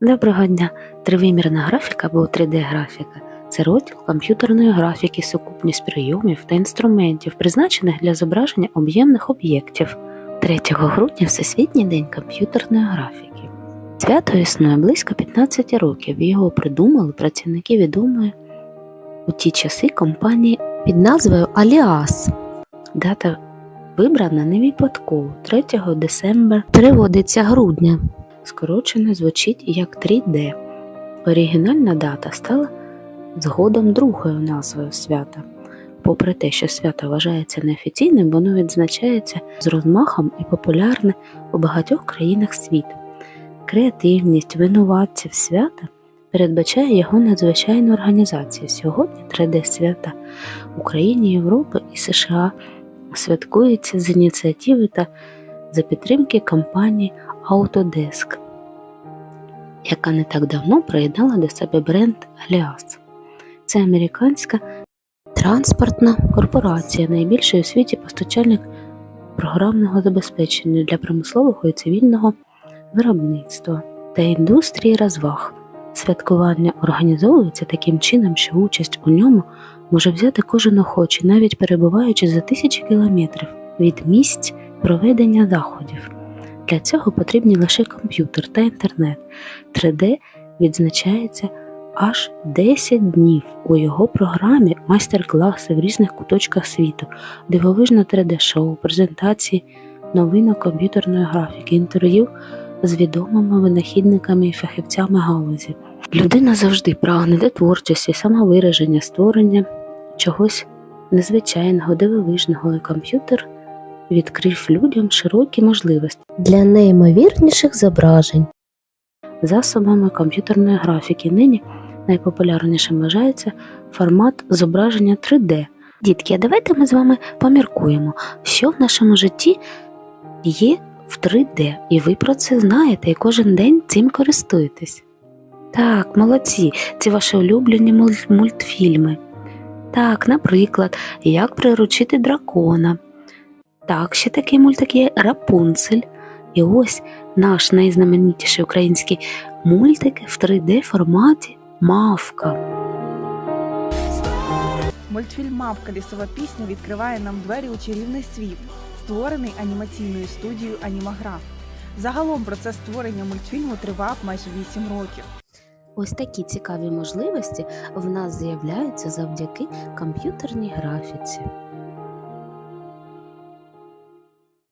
Доброго дня! Тривимірна графіка або 3D-графіка це розділ комп'ютерної графіки, сукупність прийомів та інструментів, призначених для зображення об'ємних об'єктів. 3 грудня Всесвітній день комп'ютерної графіки. Свято існує близько 15 років. Його придумали працівники відомої у ті часи компанії. під назвою Аліас. Дата вибрана не випадково 3 десембра Переводиться грудня. Скорочено звучить як 3D. Оригінальна дата стала згодом другою назвою свята. Попри те, що свято вважається неофіційним, воно відзначається з розмахом і популярне у багатьох країнах світу. Креативність винуватців свята передбачає його надзвичайну організацію. Сьогодні 3D свята в Україні, Європи і США святкується з ініціативи та за підтримки компанії Autodesk, яка не так давно приєднала до себе бренд Alias. Це американська Транспортна корпорація, найбільший у світі постачальник програмного забезпечення для промислового і цивільного виробництва та індустрії розваг. Святкування організовується таким чином, що участь у ньому може взяти кожен охочий, навіть перебуваючи за тисячі кілометрів від місць проведення заходів. Для цього потрібні лише комп'ютер та інтернет. 3D відзначається аж 10 днів у його програмі майстер-класи в різних куточках світу, дивовижне 3D-шоу, презентації новинок комп'ютерної графіки, інтерв'ю з відомими винахідниками і фахівцями галузі. Людина завжди прагне до творчості, самовираження, створення чогось незвичайного, дивовижного, і комп'ютер відкрив людям широкі можливості для неймовірніших зображень. засобами комп'ютерної графіки. Нині найпопулярнішим вважається формат зображення 3D. Дітки, а давайте ми з вами поміркуємо, що в нашому житті є в 3D, і ви про це знаєте і кожен день цим користуєтесь. Так, молодці, це ваші улюблені муль- мультфільми. Так, наприклад, як приручити дракона. Так, ще такий мультик є Рапунцель. І ось наш найзнаменітіший український мультик в 3D форматі Мавка. Мультфільм Мавка лісова пісня відкриває нам двері у чарівний світ, створений анімаційною студією Анімаграф. Загалом процес створення мультфільму тривав майже 8 років. Ось такі цікаві можливості в нас з'являються завдяки комп'ютерній графіці.